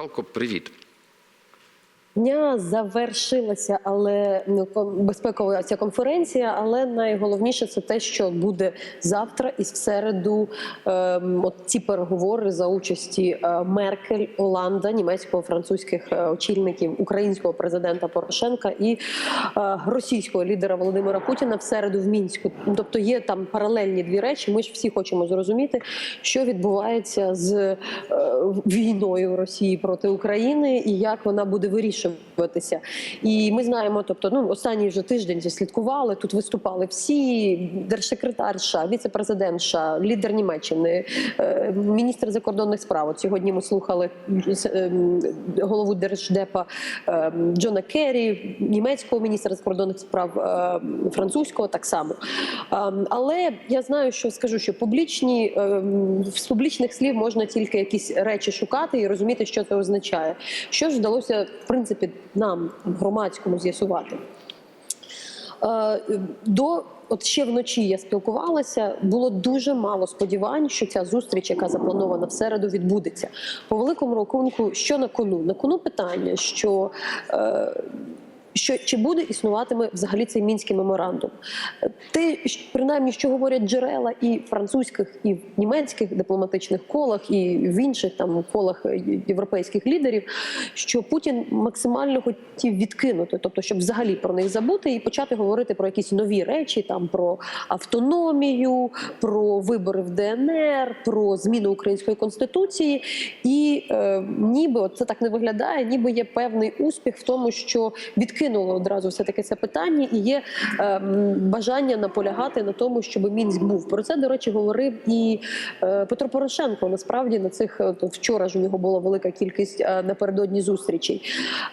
Наталко, привіт. Дня завершилася, але ну, безпекова ця конференція. Але найголовніше це те, що буде завтра і в середу. ем, от ці переговори за участі е, Меркель, Оланда, німецького, французьких е, очільників, українського президента Порошенка і е, російського лідера Володимира Путіна в середу в мінську. Тобто є там паралельні дві речі. Ми ж всі хочемо зрозуміти, що відбувається з е, війною Росії проти України і як вона буде вирішуватися. І ми знаємо, тобто, ну останній вже тиждень слідкували. Тут виступали всі держсекретар США, віце-президент лідер Німеччини, е, міністр закордонних справ. От сьогодні ми слухали е, голову держдепа е, Джона Керрі, німецького міністра закордонних справ, французького так само. Але я знаю, що скажу, що публічні з публічних слів можна тільки якісь речі шукати і розуміти, що це означає. Що ж вдалося в принципі нам громадському з'ясувати. Е, До от ще вночі я спілкувалася. Було дуже мало сподівань, що ця зустріч, яка запланована в середу, відбудеться. По великому рахунку, що на кону? На кону питання, що е, що чи буде існуватиме взагалі цей мінський меморандум? Те, принаймні, що говорять джерела і французьких, і в німецьких дипломатичних колах, і в інших там колах е, європейських лідерів, що Путін максимально хотів відкинути, тобто, щоб взагалі про них забути і почати говорити про якісь нові речі, там про автономію, про вибори в ДНР, про зміну української конституції, і е, ніби от це так не виглядає, ніби є певний успіх в тому, що відкинуло одразу все таки це питання, і є е, бажання наполягати на тому, щоб мінськ був. Про це до речі говорив і е, Петро Порошенко. Насправді на цих от, вчора ж у нього була велика кількість е, напередодні зустрічей.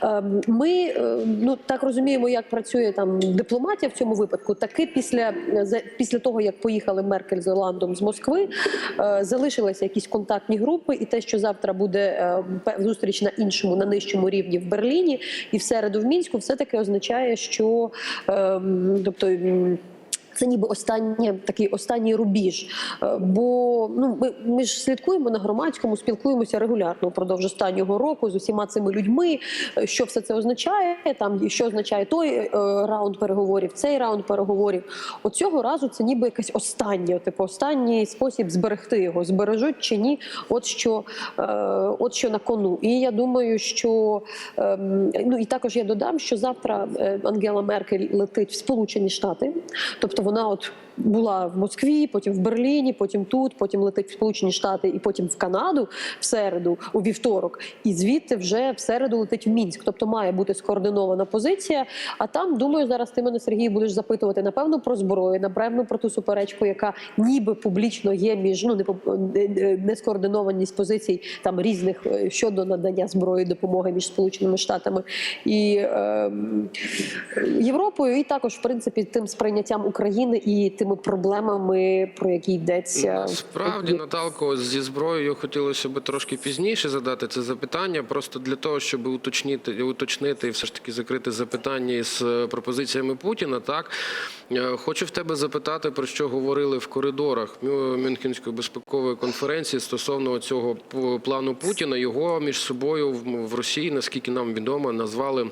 Е, Ми е, ну так розуміємо, як працює там дипломатія в цьому випадку. Таки після за- після того, як поїхали Меркель з Оландом з Москви, е, залишилися якісь контактні групи, і те, що завтра буде е, зустріч на іншому, на нижчому рівні в Берліні і в середу в мінську, все таки означає, що ем, тобто. Це ніби останнє такий останній рубіж. Е, Бо ну ми, ми ж слідкуємо на громадському, спілкуємося регулярно впродовж останнього року з усіма цими людьми. е, Що все це означає? Там і що означає той е, раунд переговорів, цей раунд переговорів. От цього разу це ніби якесь останнє, типу останній спосіб зберегти його, збережуть чи ні. От що, от що на кону. І я думаю, що ем, ну і також я додам, що завтра Ангела Меркель летить в Сполучені Штати, тобто вона от була в Москві, потім в Берліні, потім тут, потім летить в Сполучені Штати і потім в Канаду в середу, у вівторок, і звідти вже в середу летить в Мінськ. Тобто має бути скоординована позиція. А там, думаю, зараз ти мене Сергій будеш запитувати напевно про зброю, напевно про ту суперечку, яка ніби публічно є між ну не поб- не- не- не скоординованість позицій там різних е, щодо надання зброї допомоги між Сполученими Штатами і е, Європою, і також в принципі тим сприйняттям України і тими проблемами, про які йдеться Насправді, Наталко, зі зброєю хотілося б трошки пізніше задати це запитання, просто для того, щоб уточнити, уточнити і все ж таки закрити запитання із е, пропозиціями Путіна. Так Е, хочу в тебе запитати, про що говорили в коридорах Мюнхенської безпекової конференції стосовно цього плану Путіна. Його між собою в Росії, наскільки нам відомо, назвали.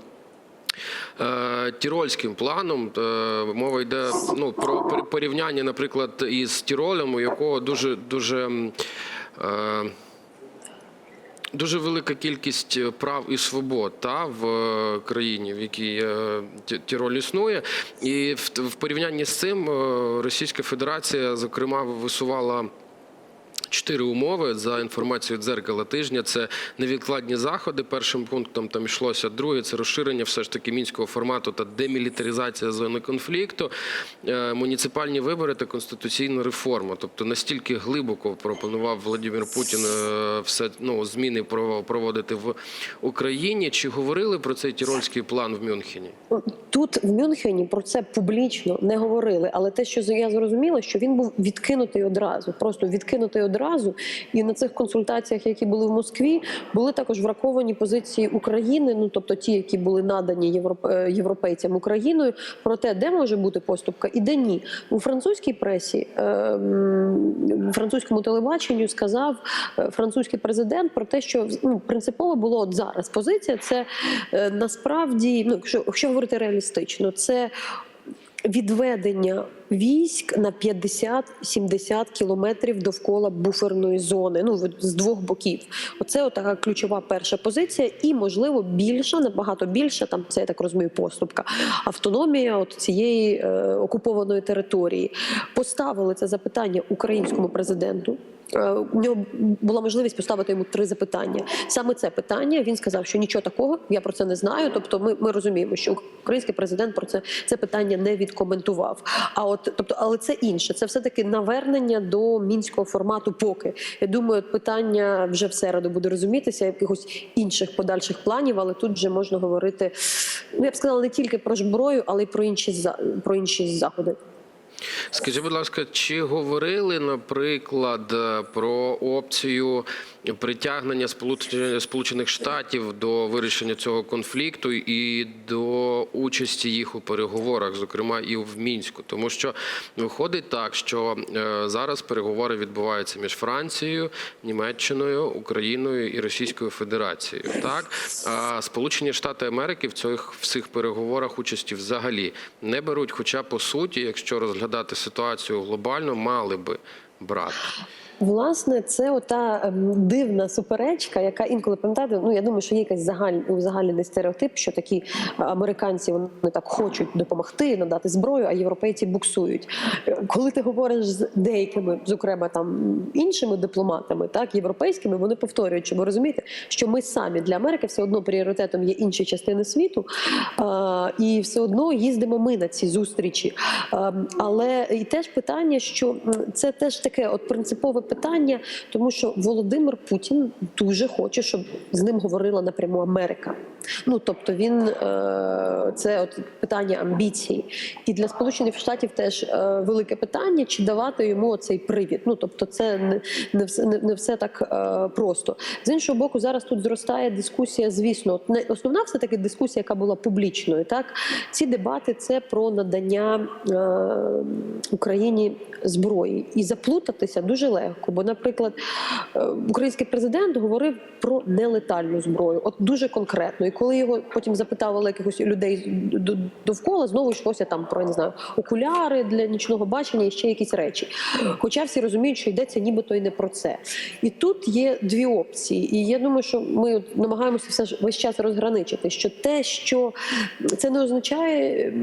Е, Тірольським планом Е, мова йде ну про порівняння, наприклад, із Тіролем, у якого дуже дуже. е, Дуже велика кількість прав і свобод та в країні, в якій Тіроль існує, і в, порівнянні з цим Російська Федерація, зокрема, висувала Чотири умови за інформацією дзеркала тижня. Це невідкладні заходи. Першим пунктом там йшлося. Друге це розширення все ж таки мінського формату та демілітаризація зони конфлікту, е, муніципальні вибори та конституційна реформа. Тобто настільки глибоко пропонував Володимир Путін е, все ну зміни про- проводити в Україні. Чи говорили про цей тірольський план в Мюнхені? Тут в Мюнхені про це публічно не говорили, але те, що я зрозуміла, що він був відкинутий одразу, просто відкинутий одразу. Разу. І на цих консультаціях, які були в Москві, були також враховані позиції України, ну тобто ті, які були надані е, європейцям Україною, про те, де може бути поступка і де ні. У французькій пресі, е, французькому телебаченню сказав е, французький президент про те, що ну, принципово було от зараз позиція. Це е, насправді, ну якщо, якщо говорити реалістично, це відведення військ на 50-70 кілометрів довкола буферної зони. Ну з двох боків. Оце отака така ключова перша позиція, і можливо більша, набагато більша. Там це я так розумію, поступка. Автономія от цієї е, окупованої території. Поставили це запитання українському президенту. Е, У нього була можливість поставити йому три запитання. Саме це питання він сказав, що нічого такого, я про це не знаю. Тобто, ми, ми розуміємо, що український президент про це це питання не відкоментував. А от тобто, але це інше. Це все таки навернення до мінського формату. Поки я думаю, питання вже в середу буде розумітися, якихось інших подальших планів, але тут вже можна говорити. Ну я б сказала не тільки про зброю, але й про інші про інші заходи. Скажіть, будь ласка, чи говорили, наприклад, е, про опцію притягнення Сполуч- Сполучених Штатів до вирішення цього конфлікту і до участі їх у переговорах, зокрема і в мінську, тому що виходить так, що е, зараз переговори відбуваються між Францією, Німеччиною, Україною і Російською Федерацією. Так а Сполучені Штати Америки в цих всіх переговорах участі взагалі не беруть. Хоча по суті, якщо розглядати ситуацію глобально, мали би брати. Власне, це ота ем, дивна суперечка, яка інколи пам'ятаєте, ну я думаю, що є якийсь загаль, узагальнений стереотип, що такі е, американці вони так хочуть допомогти, надати зброю, а європейці буксують. Е, Коли ти говориш з деякими, зокрема там іншими дипломатами, так європейськими, вони повторюють, що ви розумієте, що ми самі для Америки все одно пріоритетом є інші частини світу, а, і все одно їздимо ми на ці зустрічі. А, але і теж питання, що це теж таке от принципове питання, тому що Володимир Путін дуже хоче, щоб з ним говорила напряму Америка. Ну тобто він е, це от питання амбіцій, і для Сполучених Штатів теж е, велике питання, чи давати йому цей привід. Ну тобто, це не, все не, все так е, просто. З іншого боку, зараз тут зростає дискусія. Звісно, не основна все таки дискусія, яка була публічною. Так ці дебати це про надання Україні зброї, і заплутатися дуже легко. Бо, наприклад, е, український президент говорив про нелетальну зброю, от дуже конкретно. І коли його потім запитували якихось людей довкола, знову йшлося там про я не знаю окуляри для нічного бачення і ще якісь речі. Хоча всі розуміють, що йдеться нібито й не про це. І тут є дві опції. І я думаю, що ми намагаємося все ж весь час розграничити, що те, що це не означає,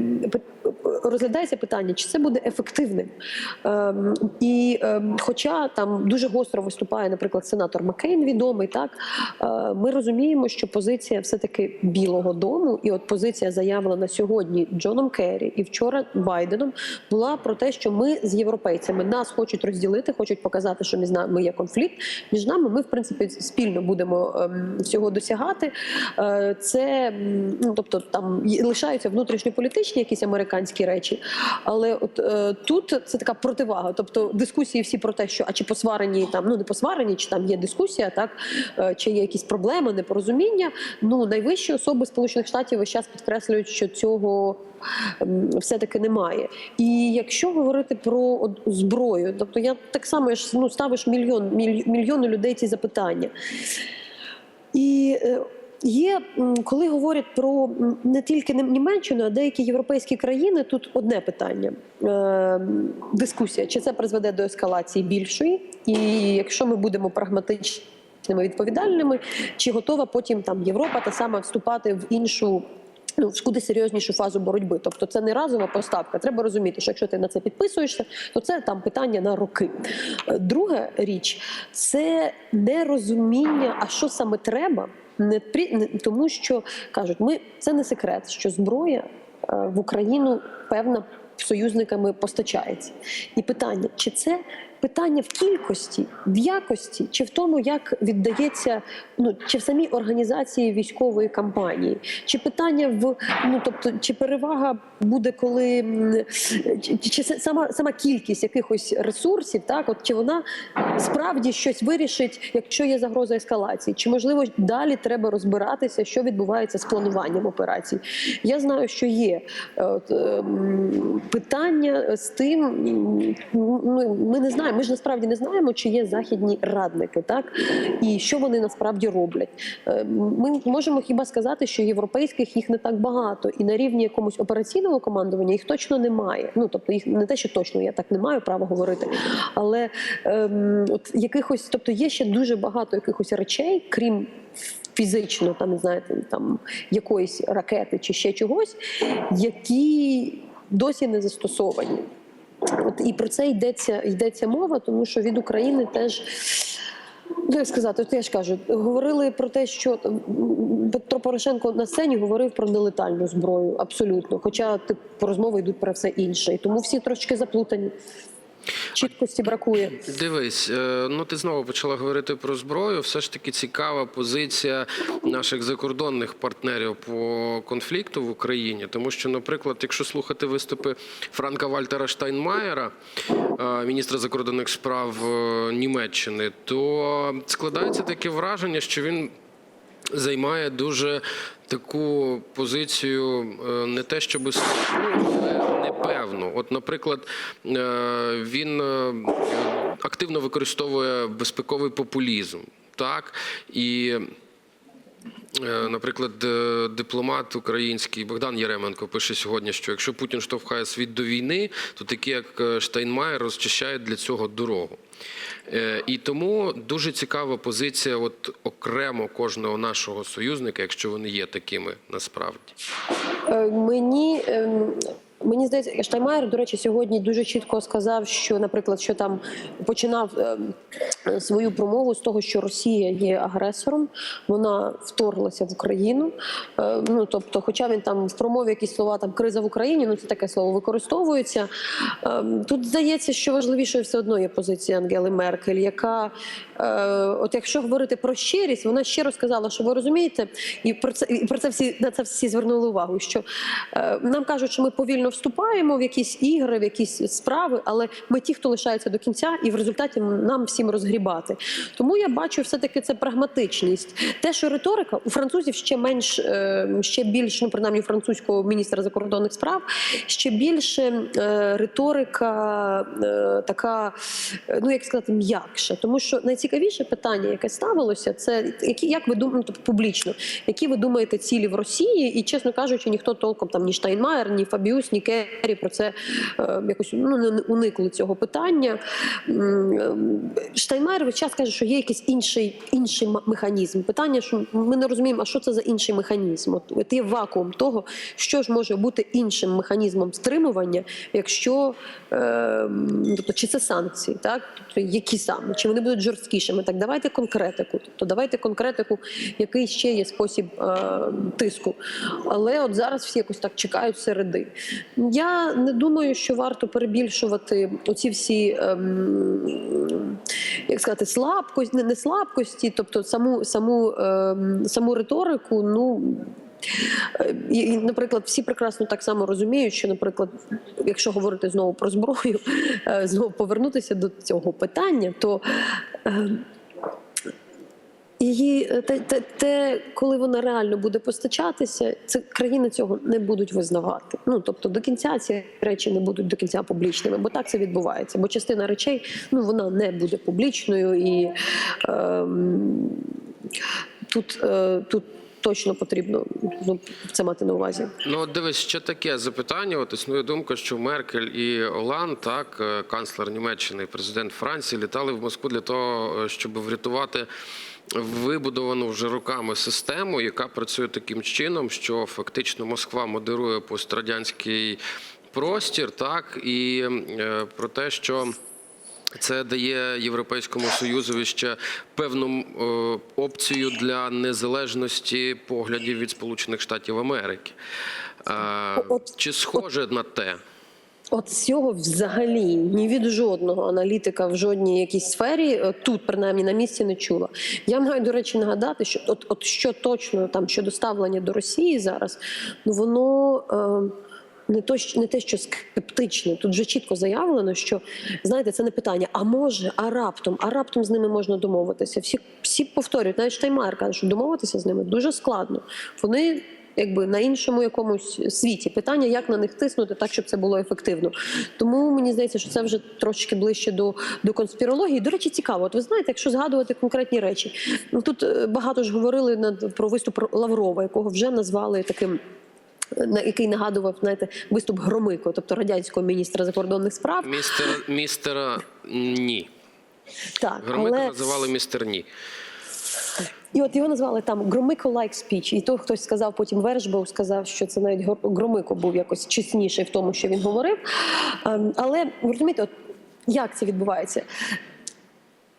розглядається питання, чи це буде ефективним. Ем, І ем, хоча там дуже гостро виступає, наприклад, сенатор Маккейн відомий, так е, ми розуміємо, що позиція все-таки Білого Дому, і от позиція заявлена сьогодні Джоном Керрі і вчора Байденом була про те, що ми з європейцями нас хочуть розділити, хочуть показати, що між нами є конфлікт. Між нами ми, в принципі, спільно будемо ем, всього досягати. Е, Це ну, тобто там лишаються внутрішньополітичні якісь американські речі, але от е, тут це така противага. Тобто дискусії всі про те, що а чи посварені там, ну не посварені, чи там є дискусія, так е, чи є якісь проблеми, непорозуміння. Ну найвищі особи Сполучених Штатів весь час підкреслюють, що цього все-таки немає. І якщо говорити про зброю, тобто я так само ну, ставиш мільйон міль- мільйони людей ці запитання. І е, є, коли говорять про не тільки Німеччину, а деякі європейські країни, тут одне питання: е, дискусія, чи це призведе до ескалації більшої, і якщо ми будемо прагматичними відповідальними, чи готова потім там Європа та сама вступати в іншу. Ну, в куди серйознішу фазу боротьби. Тобто це не разова поставка. Треба розуміти, що якщо ти на це підписуєшся, то це там питання на роки. Е, Друга річ це нерозуміння, а що саме треба, не тому, що кажуть, ми це не секрет, що зброя е, в Україну певна союзниками постачається. І питання, чи це питання в кількості, в якості, чи в тому, як віддається, ну чи в самій організації військової кампанії, чи питання в ну тобто, чи перевага буде, коли чи, чи сама сама кількість якихось ресурсів, так от чи вона справді щось вирішить, якщо є загроза ескалації, чи можливо далі треба розбиратися, що відбувається з плануванням операцій. Я знаю, що є е, от, ем, питання з тим. Ну ми не знаємо. Ми ж насправді не знаємо, чи є західні радники, так і що вони насправді роблять. Е, Ми можемо хіба сказати, що європейських їх не так багато, і на рівні якомусь операційного командування їх точно немає. Ну тобто їх не те, що точно я так не маю права говорити, але ем, от якихось, тобто є ще дуже багато якихось речей, крім. Фізично, там не знаєте, там якоїсь ракети чи ще чогось, які досі не застосовані. От і про це йдеться йдеться мова, тому що від України теж. Ну, як сказати, от я ж кажу, говорили про те, що Петро Порошенко на сцені говорив про нелетальну зброю, абсолютно. Хоча типу, розмови йдуть про все інше. І тому всі трошки заплутані. Чіткості бракує. Дивись, е, ну ти знову почала говорити про зброю. Все ж таки цікава позиція наших закордонних партнерів по конфлікту в Україні. Тому що, наприклад, якщо слухати виступи Франка Вальтера Штайнмаєра, е, міністра закордонних справ е, Німеччини, то складається таке враження, що він займає дуже таку позицію не те, щоб непевну. От, наприклад, е, він е, активно використовує безпековий популізм. Так і Е, Наприклад, дипломат український Богдан Єременко пише сьогодні, що якщо Путін штовхає світ до війни, то такі, як Штайнмаєр, розчищають для цього дорогу. І тому дуже цікава позиція от окремо кожного нашого союзника, якщо вони є такими насправді. Мені ем, мені здається, Штаймаєр, до речі, сьогодні дуже чітко сказав, що, наприклад, що там починав ем, свою промову з того, що Росія є агресором, вона вторглася в Україну. Е, Ну тобто, хоча він там в промові якісь слова там криза в Україні, ну це таке слово використовується. Тут здається, що важливішою все одно є позиція Ангели Меркель, яка, е, от якщо говорити про щирість, вона щиро сказала, що ви розумієте, і про це і про це всі на це всі звернули увагу. Що е, нам кажуть, що ми повільно вступаємо в якісь ігри, в якісь справи, але ми ті, хто лишається до кінця, і в результаті нам всім розгрібати. Тому я бачу все таки це прагматичність. Те, що риторика у французів ще менш е, ще більш, ну принаймні французького міністра закордонних справ, ще більше е, риторика е, така, ну як сказати, м'якша. Тому що найцікавіше питання, яке ставилося, це які як ви думаєте тобто публічно, які ви думаєте цілі в Росії, і чесно кажучи, ніхто толком там ні Штайнмаєр, ні Фабіус, ні Керрі про це е, якось ну не уникли цього питання. Е, весь час каже, що є якийсь інший інший механізм. Питання, що ми не розуміємо, а що це за інший механізм? От, є вакуум того, що ж може бути іншим механізмом стримування, якщо е, тобто, чи це санкції, так тобто які саме, чи вони будуть жорсткішими? Так, давайте конкретику. Тобто, давайте конкретику, який ще є спосіб тиску. Але от зараз всі якось так чекають середи. Я не думаю, що варто перебільшувати оці всі. ем, як сказати, слабкості, не, не слабкості, тобто саму саму, ем, саму риторику, ну. е, І, наприклад, всі прекрасно так само розуміють, що, наприклад, якщо говорити знову про зброю, е, знову повернутися до цього питання, то е, її е, те, те, те, коли вона реально буде постачатися, це країни цього не будуть визнавати. Ну тобто до кінця ці речі не будуть до кінця публічними, бо так це відбувається. Бо частина речей ну вона не буде публічною і ем, тут, е, тут точно потрібно ну, це мати на увазі. Ну, дивись, ще таке запитання. От існує думка, що Меркель і Оланд, так, е, канцлер Німеччини президент Франції, літали в Москву для того, е, щоб врятувати вибудовану вже роками систему, яка працює таким чином, що фактично Москва модерує пострадянський простір, так, і е, про те, що. Це дає Європейському Союзу ще певну е, опцію для незалежності поглядів від Сполучених Штатів Америки. Е, Чи схоже на те? От цього взагалі ні від жодного аналітика в жодній якійсь сфері е, тут, принаймні, на місці не чула. Я маю, до речі, нагадати, що от, от що точно там щодо ставлення до Росії зараз, ну воно. Е, не то, не те, що скептичне. Тут вже чітко заявлено, що знаєте, це не питання. А може, а раптом, а раптом з ними можна домовитися. Всі, всі повторюють, навіть Штаймар каже, що домовитися з ними дуже складно. Вони. Якби на іншому якомусь світі питання, як на них тиснути, так щоб це було ефективно. Тому мені здається, що це вже трошки ближче до, до конспірології. До речі, цікаво. От ви знаєте, якщо згадувати конкретні речі, ну тут е, багато ж говорили над про виступ Лаврова, якого вже назвали таким на який нагадував знаєте, виступ Громико, тобто радянського міністра закордонних справ. Містер, містера ні. Так, Громика але називали містер ні. І от його назвали там Громико лайк спіч. І то хтось сказав, потім Вершбов сказав, що це навіть Громико був якось чесніший в тому, що він говорив. Ем, Але розумієте, от як це відбувається?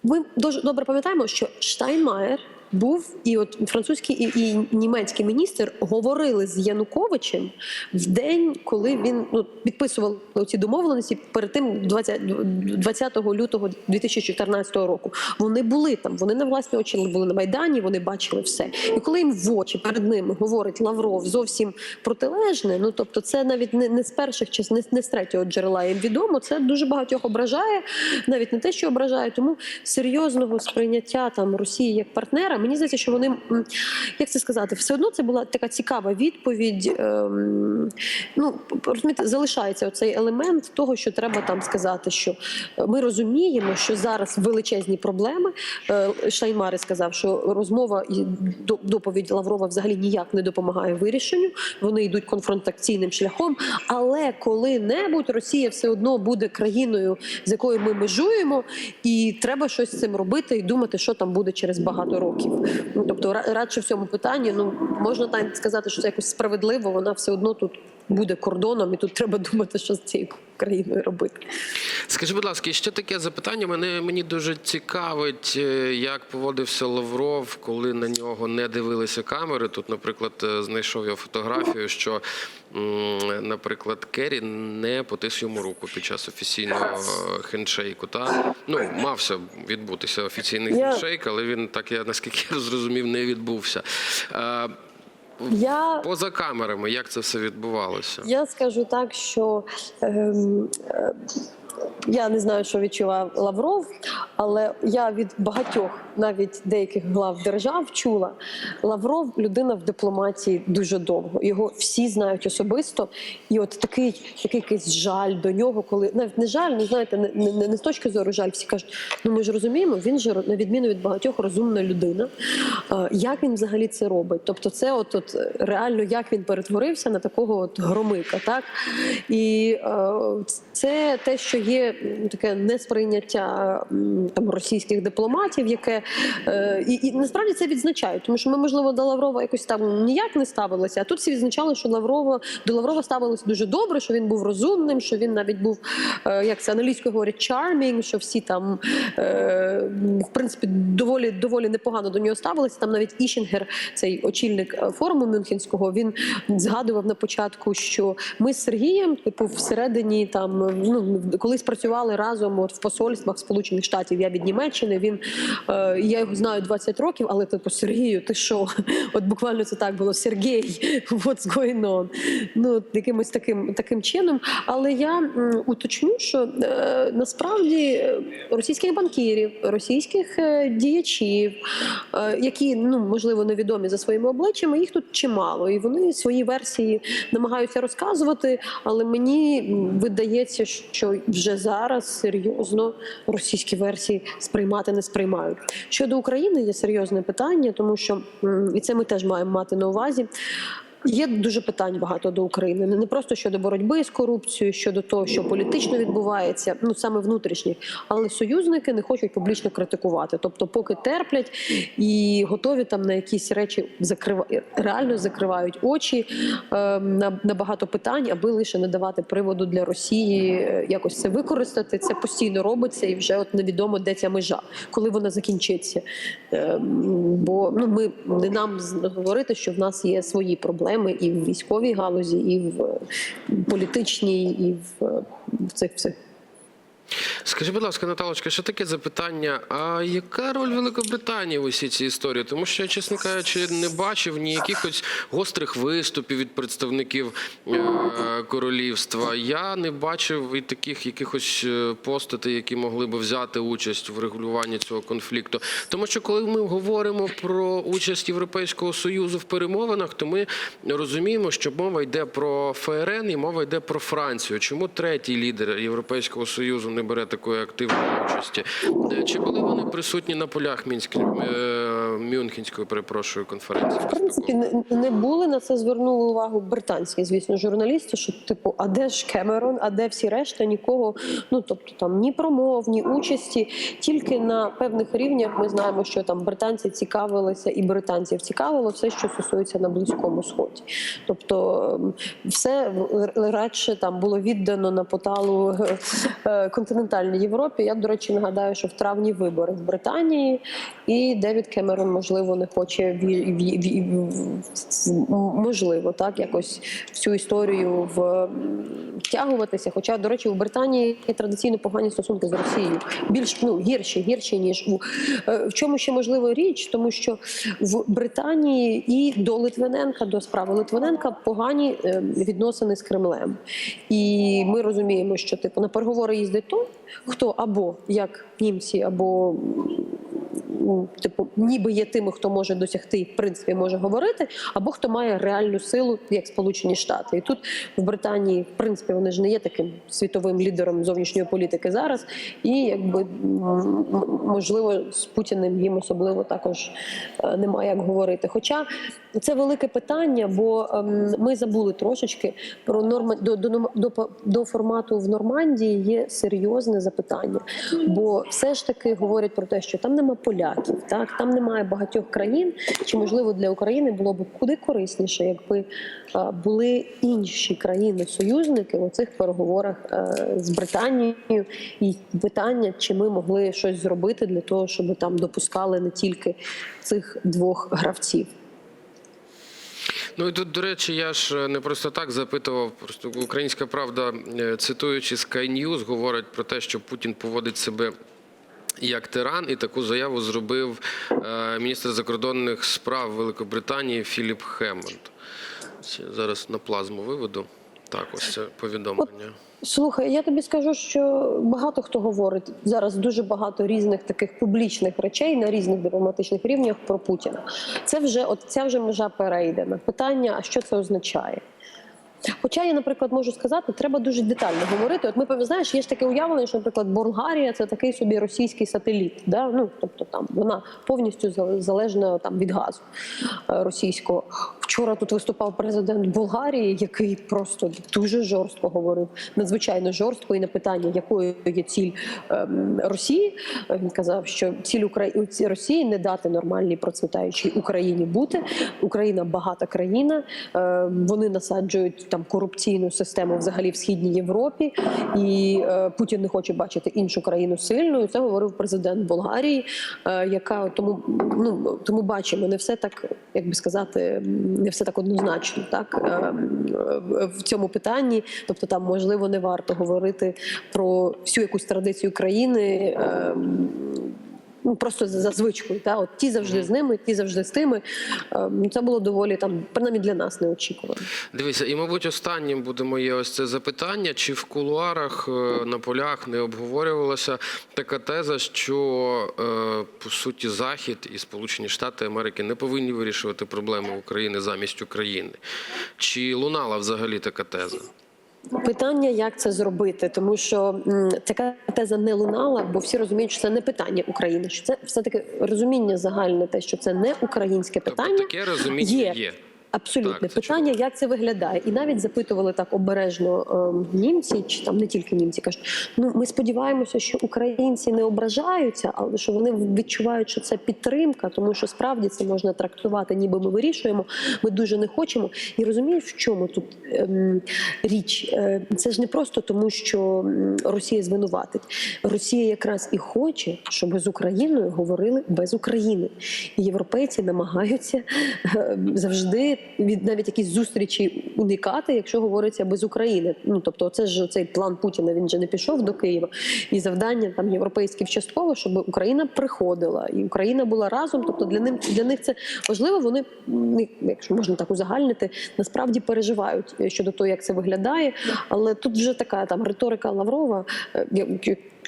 Ми дуже добре пам'ятаємо, що Штайнмаєр був і от французький і, і німецький міністр говорили з Януковичем в день, коли він ну, підписував ці домовленості перед тим 20, 20 лютого 2014 року. Вони були там, вони на власні очі були на майдані, вони бачили все. І коли їм в очі перед ними говорить Лавров зовсім протилежне, ну тобто, це навіть не, не з перших чи не, не з третього джерела їм відомо. Це дуже багатьох ображає, навіть не те, що ображає, тому серйозного сприйняття там Росії як партнера. Мені здається, що вони як це сказати, все одно це була така цікава відповідь. Ем, ну розумієте, залишається оцей елемент того, що треба там сказати, що ми розуміємо, що зараз величезні проблеми. Е, Шайнмари сказав, що розмова і до- доповідь Лаврова взагалі ніяк не допомагає вирішенню. Вони йдуть конфронтаційним шляхом. Але коли-небудь Росія все одно буде країною, з якою ми межуємо, і треба щось з цим робити і думати, що там буде через багато років. Ну тобто, радше в цьому питанні, ну можна так сказати, що це якось справедливо. Вона все одно тут буде кордоном, і тут треба думати, що з цією країною робити. Скажи, будь ласка, ще таке запитання. Мене мені дуже цікавить, е, як поводився Лавров, коли на нього не дивилися камери. Тут, наприклад, е, знайшов я фотографію, що, наприклад, Керрі не потис йому руку під час офіційного хендшейку. Та ну мався відбутися офіційний хендшейк, але він так я наскільки я зрозумів, не відбувся. Я Поза камерами, як це все відбувалося? Я скажу так, що ем, е, я не знаю, що відчував Лавров, але я від багатьох, навіть деяких глав держав, чула Лавров людина в дипломатії дуже довго. Його всі знають особисто, і от такий, якийсь жаль до нього, коли навіть не жаль, ну знаєте, не, не, не з точки зору жаль. Всі кажуть, ну ми ж розуміємо, він же на відміну від багатьох розумна людина. Як він взагалі це робить? Тобто, це от, от реально як він перетворився на такого от громика, так і це те, що є таке несприйняття там російських дипломатів, яке е, і, і насправді це відзначають, тому що ми, можливо, до Лаврова якось там ніяк не ставилися. А тут всі відзначали, що Лаврова до Лаврова ставилися дуже добре, що він був розумним, що він навіть був е, як це англійською говорять, charming, що всі там е, в принципі доволі доволі непогано до нього ставилися. Там навіть Ішінгер, цей очільник форуму Мюнхенського, він згадував на початку, що ми з Сергієм, типу, всередині там ну колись працювали разом от в посольствах Сполучених Штатів. Я від Німеччини. Він е, я його знаю 20 років, але типу Сергію, ти що? От буквально це так було. Сергій, what's going on? Ну якимось таким таким чином. Але я м, уточню, що е, насправді е, російських банкірів, російських е, діячів, е, які ну можливо невідомі за своїми обличчями, їх тут чимало, і вони свої версії намагаються розказувати. Але мені видається, що вже зараз серйозно російські версії сприймати не сприймають. Щодо України є серйозне питання, тому що і це ми теж маємо мати на увазі. Є дуже питань багато до України. Не просто щодо боротьби з корупцією, щодо того, що політично відбувається, ну саме внутрішні, але союзники не хочуть публічно критикувати. Тобто, поки терплять і готові там на якісь речі закрива... реально закривають очі е, на, на багато питань, аби лише не давати приводу для Росії е, якось це використати. Це постійно робиться, і вже от невідомо, де ця межа, коли вона закінчиться. Е, бо ну ми не нам говорити, що в нас є свої проблеми. Системи і в військовій галузі, і в е, політичній, і в, е, в цих всіх. Скажіть, будь ласка, Наталочка, ще таке запитання. А яка роль Великобританії в усій цій історії? Тому що я, чесно кажучи, не бачив ні якихось гострих виступів від представників е, королівства. Я не бачив і таких якихось е, постатей, які могли би взяти участь в регулюванні цього конфлікту. Тому що коли ми говоримо про участь Європейського союзу в перемовинах, то ми розуміємо, що мова йде про ФРН і мова йде про Францію. Чому третій лідер Європейського союзу не бере такої активної участі? Е, Чи були вони присутні на полях Мінської е, Мюнхенської, перепрошую, конференції? В принципі, не, були на це звернули увагу британські, звісно, журналісти. Що типу, а де ж Кемерон, а де всі решта? Нікого, ну тобто там ні промов, ні участі. Тільки на певних рівнях ми знаємо, що там британці цікавилися, і британців цікавило все, що стосується на близькому сході. Тобто, ем, все радше там було віддано на поталу е, континентальній Європі. Я до речі нагадаю, що в травні вибори в Британії, і Девід Кемерон можливо не хоче в- можливо так якось в цю історію втягуватися. Хоча, до речі, у Британії традиційно погані стосунки з Росією, більш ну гірші, гірші ніж у Е, в чому ще можливо річ, тому що в Британії і до Литвиненка, до справи Литвиненка погані е, відносини з Кремлем. І ми розуміємо, що типу на переговори їздить той, хто або як німці, або ну, типу, ніби є тими, хто може досягти в принципі може говорити, або хто має реальну силу, як Сполучені Штати. І тут в Британії, в принципі, вони ж не є таким світовим лідером зовнішньої політики зараз. І якби можливо з Путіним їм особливо також е, немає як говорити. Хоча це велике питання, бо ем, ми забули трошечки про норма до, до, до, до формату в Нормандії є серйозне запитання. Бо все ж таки говорять про те, що там нема поляків, так там немає багатьох країн. Чи можливо для України було б куди корисніше, якби е, були інші країни-союзники у цих переговорах е, з Британією, і питання, чи ми могли щось зробити для того, щоб там допускали не тільки цих двох гравців. Ну і тут, до речі, я ж е, не просто так запитував. Просто українська правда, е, цитуючи Sky News, говорить про те, що Путін поводить себе. Як тиран, і таку заяву зробив е, міністр закордонних справ Великобританії Філіп Хеммонд. Зараз на плазму виведу. Так, ось це повідомлення. Слухай, я тобі скажу, що багато хто говорить зараз дуже багато різних таких публічних речей на різних дипломатичних рівнях про Путіна. Це вже от ця вже межа перейдена. Питання: а що це означає? Хоча я, наприклад, можу сказати, треба дуже детально говорити. От ми знаєш, є ж таке уявлення, що, наприклад, Болгарія це такий собі російський сателіт. Да? Ну, тобто там вона повністю залежна там від газу е, російського. Вчора тут виступав президент Болгарії, який просто дуже жорстко говорив, надзвичайно жорстко і на питання, якою є ціль ем, Росії. Він казав, що ціль. Росії не дати нормальній процвітаючій Україні бути. Україна багата країна. е, Вони насаджують там корупційну систему взагалі в східній Європі, і е, Путін не хоче бачити іншу країну сильною. Це говорив президент Болгарії, е, яка тому ну тому бачимо, не все так, як би сказати, не все так однозначно, так е, в цьому питанні. Тобто, там можливо не варто говорити про всю якусь традицію країни. е, Ну, просто за звичкою, та от ті завжди з ними, ті завжди з тими. Е, ну, Це було доволі там, принаймні для нас неочікувано. Дивіться, і мабуть, останнім буде моє ось це запитання: чи в кулуарах е, на полях не обговорювалася така теза, що е, по суті Захід і Сполучені Штати Америки не повинні вирішувати проблеми України замість України? Чи лунала взагалі така теза? Питання, як це зробити, тому що м, така теза не лунала, бо всі розуміють, що це не питання України. Що це все таки розуміння загальне, те, що це не українське Тобто питання. таке розуміння є. є. Абсолютно Так, питання, як це виглядає, і навіть запитували так обережно ем, німці, чи там не тільки німці кажуть. Ну ми сподіваємося, що українці не ображаються, але що вони відчувають, що це підтримка, тому що справді це можна трактувати, ніби ми вирішуємо. Ми дуже не хочемо. І розумієш, в чому тут ем, річ? Е, це ж не просто тому, що Росія звинуватить. Росія якраз і хоче, щоб з Україною говорили без України. І європейці намагаються е, завжди від навіть якісь зустрічі уникати, якщо говориться без України. Ну тобто, це ж цей план Путіна. Він же не пішов до Києва, і завдання там європейських частково, щоб Україна приходила і Україна була разом. Тобто для них для них це важливо. Вони якщо можна так узагальнити, насправді переживають е, щодо того, як це виглядає. Але тут вже така там риторика Лаврова, е,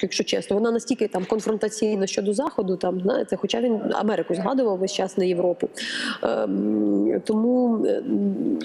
якщо чесно, вона настільки там конфронтаційна щодо заходу, там знаєте, хоча він Америку згадував весь час не Європу. Ем, тому е,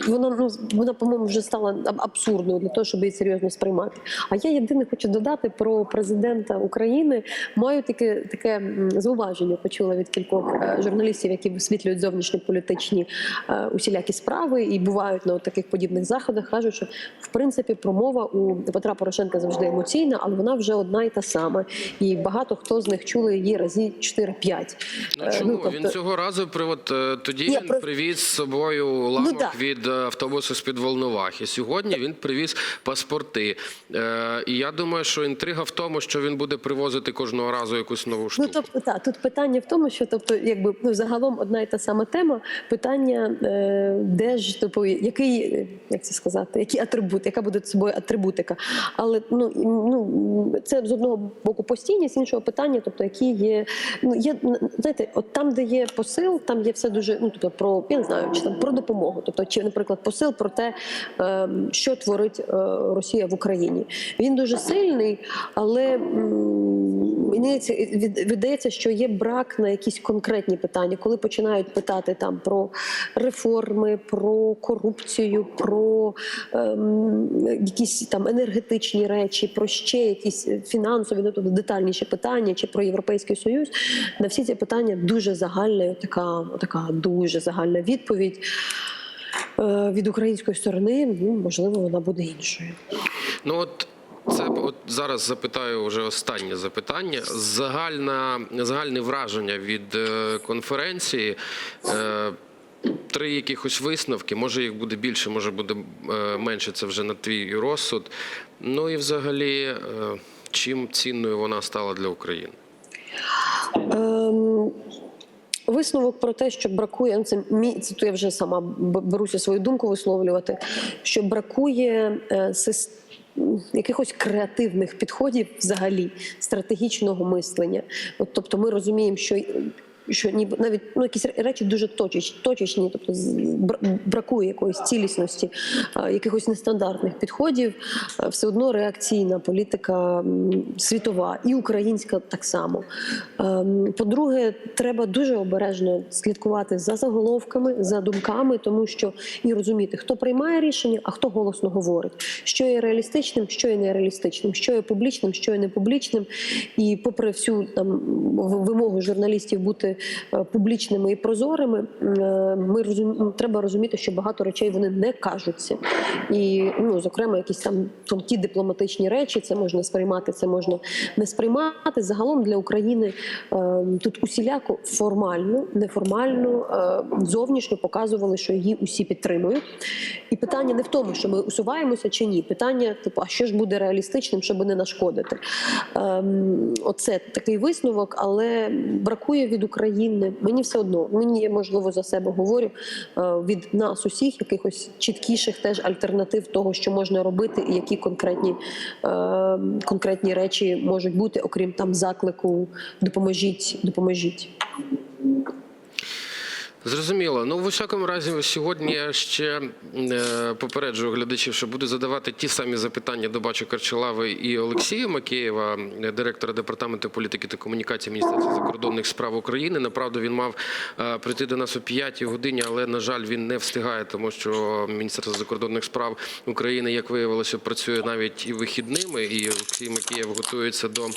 вона ну вона, по-моєму, вже стала абсурдною для того, щоб її серйозно сприймати. А я єдине хочу додати про президента України. Маю таке таке зауваження. Почула від кількох е, журналістів, які висвітлюють зовнішньополітичні е, усілякі справи і бувають на таких подібних заходах. кажуть, що в принципі промова у Петра Порошенка завжди емоційна, але вона вже одна і та сама. І багато хто з них чули її разі 4-5. Ну Е, чому тобто- він цього разу при от е, тоді Ні, він про- привіз з собою ламок да. від е, автобусу з під Волновахи. Сьогодні він привіз паспорти. Е, і я думаю, що інтрига в тому, що він буде привозити кожного разу якусь нову штуку. Ну тобто, так, тут питання в тому, що тобто, якби ну загалом одна і та сама тема. Питання, е, де ж тобто, який, як це сказати, який атрибут, яка буде собою атрибутика. Але ну ну це з одного боку постійність, іншого питання, тобто які є. Ну є знаєте, от там, де є посил, там є все дуже ну тобто про я не знаю, чи там про допомогу. Тобто, чи, наприклад, посил про те, е, що творить е, Росія в Україні. Він дуже сильний, але. Мені це від- видається, що є брак на якісь конкретні питання, коли починають питати там про реформи, про корупцію, про ем, якісь там енергетичні речі, про ще якісь фінансові, ну тобто детальніші питання, чи про європейський союз. На всі ці питання дуже загальна, така, така дуже загальна відповідь. Е, Від української сторони, ну можливо, вона буде іншою. Ну от це от зараз запитаю вже останнє запитання. Загальна загальне враження від е, конференції. Е, Три якихось висновки, може їх буде більше, може буде е, менше. Це вже на твій розсуд. Ну і взагалі, чим цінною вона стала для України? Ем, Висновок про те, що бракує, ну, це мій це я вже сама беруся свою думку висловлювати, що бракує е, сис- якихось креативних підходів взагалі стратегічного мислення. От, тобто ми розуміємо, що що ніби навіть ну якісь речі дуже точечні, точечні, тобто бракує якоїсь цілісності, якихось нестандартних підходів. Все одно реакційна політика світова і українська так само. По-друге, треба дуже обережно слідкувати за заголовками, за думками, тому що і розуміти, хто приймає рішення, а хто голосно говорить, що є реалістичним, що є нереалістичним, що є публічним, що є непублічним. І попри всю там вимогу журналістів бути е, публічними і прозорими, е, ми розум... треба розуміти, що багато речей вони не кажуться. І ну, зокрема, якісь там тонкі дипломатичні речі, це можна сприймати, це можна не сприймати. Загалом для України е, тут усіляко формально, неформально, зовнішньо показували, що її усі підтримують. І питання не в тому, що ми усуваємося чи ні. Питання, типу, а що ж буде реалістичним, щоб не нашкодити? Ем, оце такий висновок, але бракує від України. Мені все одно, мені я, можливо за себе говорю е, від нас усіх якихось чіткіших теж альтернатив того, що можна робити, і які конкретні, е, конкретні речі можуть бути, окрім там заклику допоможіть, допоможіть. Зрозуміло. Ну, в усякому разі, сьогодні я ще е, попереджую глядачів, що буду задавати ті самі запитання до Бачу Карчелави і Олексія Макеєва, е, директора департаменту політики та комунікації Міністерства закордонних справ України. Направду він мав е, прийти до нас о 5 годині, але на жаль, він не встигає, тому що Міністерство закордонних справ України, як виявилося, працює навіть і вихідними. І Олексій Макеєв готується до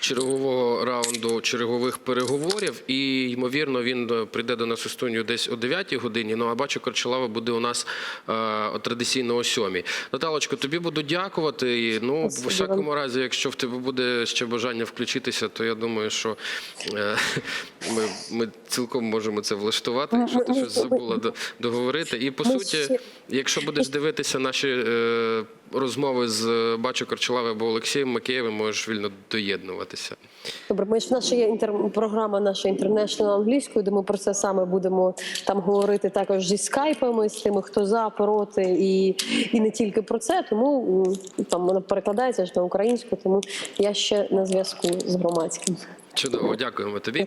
чергового раунду чергових переговорів, і ймовірно він е, прийде до нас у студію десь о 9 годині. Ну а бачу, Корчелава буде у нас е, традиційно о 7. Наталочко, тобі буду дякувати. І, ну, в усякому разі, якщо в тебе буде ще бажання включитися, то я думаю, що е, ми, ми цілком можемо це влаштувати, якщо ти щось забула договорити. І по суті, Якщо будеш дивитися наші е, розмови з е, Бачу Корчелави або Олексієм Макеєвим, можеш вільно доєднуватися. Добре, ми ж наша є інтер... програма наша інтернешнл англійською, де ми про це саме будемо там говорити також зі скайпами, з тими, хто за, проти, і, і не тільки про це. Тому там вона перекладається ж на українську, тому я ще на зв'язку з громадським. Чудово, дякуємо тобі.